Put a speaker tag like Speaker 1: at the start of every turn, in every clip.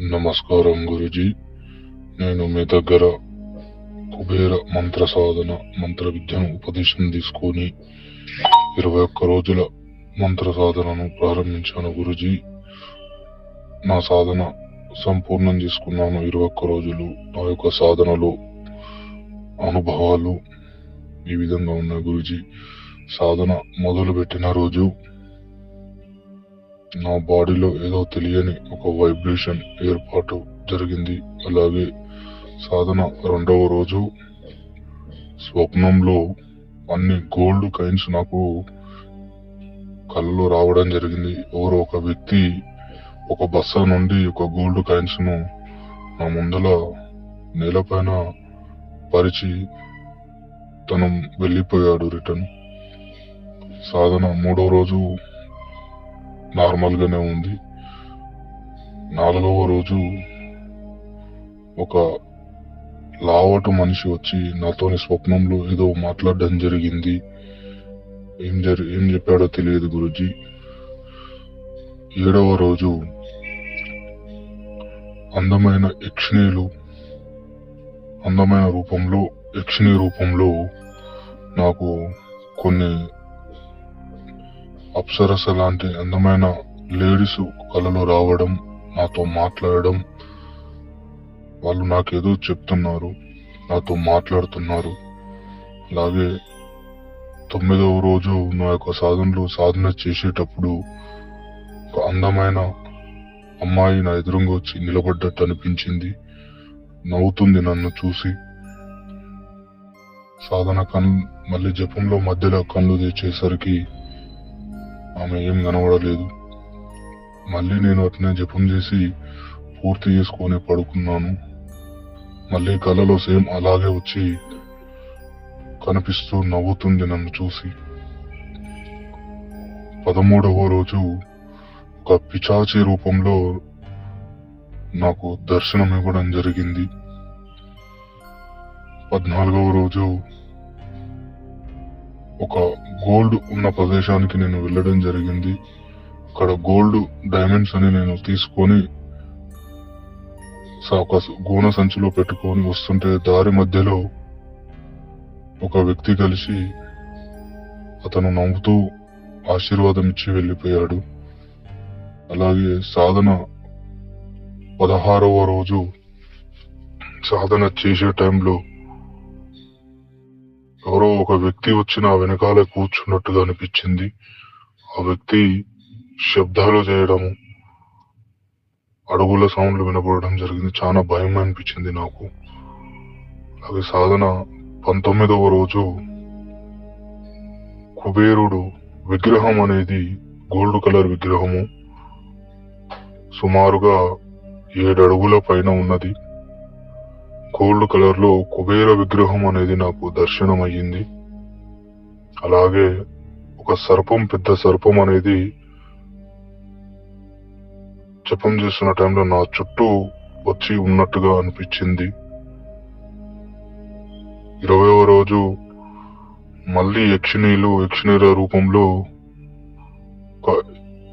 Speaker 1: నమస్కారం గురుజీ నేను మీ దగ్గర కుబేర మంత్ర సాధన మంత్ర విద్యను ఉపదేశం తీసుకొని ఇరవై ఒక్క రోజుల మంత్ర సాధనను ప్రారంభించాను గురుజీ నా సాధన సంపూర్ణం చేసుకున్నాను ఇరవై ఒక్క రోజులు నా యొక్క సాధనలో అనుభవాలు ఈ విధంగా ఉన్నాయి గురుజీ సాధన మొదలు పెట్టిన రోజు నా బాడీలో ఏదో తెలియని ఒక వైబ్రేషన్ ఏర్పాటు జరిగింది. అలాగే సాధన రెండవ రోజు స్వప్నంలో అన్ని గోల్డ్ కైన్స్ నాకు కళ్ళలో రావడం జరిగింది. ఎవరో ఒక వ్యక్తి ఒక బస్స నుండి ఒక గోల్డ్ కాయిన్స్ను నా ముందల నేలపైన పరిచి తను వెళ్ళిపోయాడు రిటర్న్. సాధన మూడో రోజు నార్మల్గానే ఉంది. నాలుగవ రోజు ఒక లావటు మనిషి వచ్చి నాతోని స్వప్నంలో ఏదో మాట్లాడడం జరిగింది. ఏం జరి ఏం చెప్పాడో తెలియదు గురుజీ. ఏడవ రోజు అందమైన యక్షిణీలు అందమైన రూపంలో యక్షిణీ రూపంలో నాకు కొన్ని అప్సరస లాంటి అందమైన లేడీస్ కళలో రావడం నాతో మాట్లాడడం వాళ్ళు నాకేదో చెప్తున్నారు నాతో మాట్లాడుతున్నారు. అలాగే తొమ్మిదవ రోజు నా యొక్క సాధనలో సాధన చేసేటప్పుడు ఒక అందమైన అమ్మాయి నా ఎదురుగా వచ్చి నిలబడ్డట్టు అనిపించింది. నవ్వుతుంది నన్ను చూసి. సాధన కన్ మళ్ళీ జపంలో మధ్యలో కళ్ళు తెచ్చేసరికి ఆమె ఏం కనబడలేదు. మళ్ళీ నేను అట్నే జపం చేసి పూర్తి చేసుకొని పడుకున్నాను. మళ్ళీ కలలో సేమ్ అలాగే వచ్చి కనిపిస్తూ నవ్వుతుంది నన్ను చూసి. పదమూడవ రోజు ఒక పిచాచి రూపంలో నాకు దర్శనం ఇవ్వడం జరిగింది. పద్నాలుగవ రోజు ఒక గోల్డ్ ఉన్న ప్రదేశానికి నేను వెళ్ళడం జరిగింది. అక్కడ గోల్డ్ డైమండ్స్ అని నేను తీసుకొని ఒక గోన సంచిలో పెట్టుకొని వస్తుంటే దారి మధ్యలో ఒక వ్యక్తి కలిసి అతను నవ్వుతూ ఆశీర్వాదం ఇచ్చి వెళ్ళిపోయాడు. అలాగే సాధన పదహారవ రోజు సాధన చేసే టైంలో ఎవరో ఒక వ్యక్తి వచ్చి నా వెనకాలే కూర్చున్నట్టుగా అనిపించింది. ఆ వ్యక్తి శబ్దాలు చేయడము అడుగుల సౌండ్లు వినపడడం జరిగింది. చాలా భయం అనిపించింది నాకు. అలాగే సాధన పంతొమ్మిదవ రోజు కుబేరుడు విగ్రహం అనేది గోల్డ్ కలర్ విగ్రహము. సుమారుగా ఏడు అడుగుల పైన ఉన్నది. గోల్డ్ కలర్లో కుబేర విగ్రహం అనేది నాకు దర్శనం అయ్యింది అలాగే ఒక సర్పం పెద్ద సర్పం అనేది జపం చేస్తున్న టైంలో నా చుట్టూ వచ్చి ఉన్నట్టుగా అనిపించింది. ఇరవయవ రోజు మళ్ళీ యక్షిణీలు యక్షిణీల రూపంలో ఒక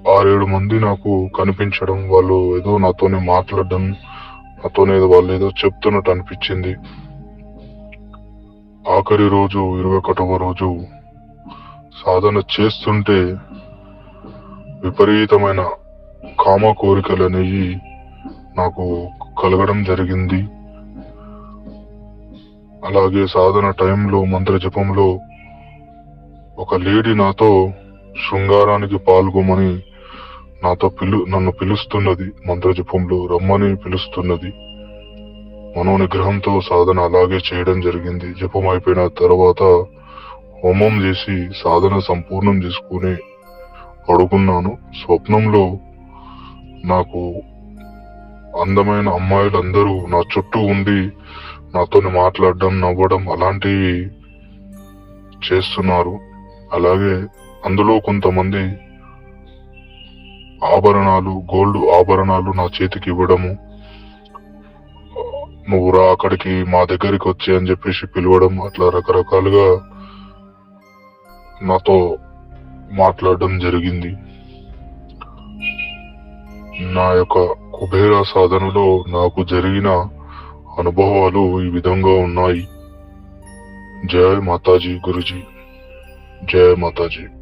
Speaker 1: ఆరేడు మంది నాకు కనిపించడం వాళ్ళు ఏదో నాతోనే మాట్లాడడం నాతోనే ఏదో వాళ్ళు ఏదో చెప్తున్నట్టు అనిపించింది. ఆఖరి రోజు ఇరవై ఒకటవ రోజు సాధన చేస్తుంటే విపరీతమైన కామ కోరికలు అనేవి నాకు కలగడం జరిగింది. అలాగే సాధన టైంలో మంత్ర జపంలో ఒక లేడీ నాతో శృంగారానికి పాల్గొమని నాతో పిలు నన్ను పిలుస్తున్నది మంత్ర జపంలో రమ్మని పిలుస్తున్నది. మనోనిగ్రహంతో సాధన అలాగే చేయడం జరిగింది. జపం అయిపోయిన తర్వాత హోమం చేసి సాధన సంపూర్ణం చేసుకుని పడుకున్నాను. స్వప్నంలో నాకు అందమైన అమ్మాయిలందరూ నా చుట్టూ ఉండి నాతోని మాట్లాడడం నవ్వడం అలాంటివి చేస్తున్నారు. అలాగే అందులో కొంతమంది ఆభరణాలు గోల్డ్ ఆభరణాలు నా చేతికి ఇవ్వడము. నువ్వు రా అక్కడికి మా దగ్గరికి వచ్చి అని చెప్పేసి పిలవడం అట్లా రకరకాలుగా నాతో మాట్లాడడం జరిగింది. నా యొక్క కుబేర సాధనలో నాకు జరిగిన అనుభవాలు ఈ విధంగా ఉన్నాయి. జయ మాతాజీ గురుజీ. జయ మాతాజీ.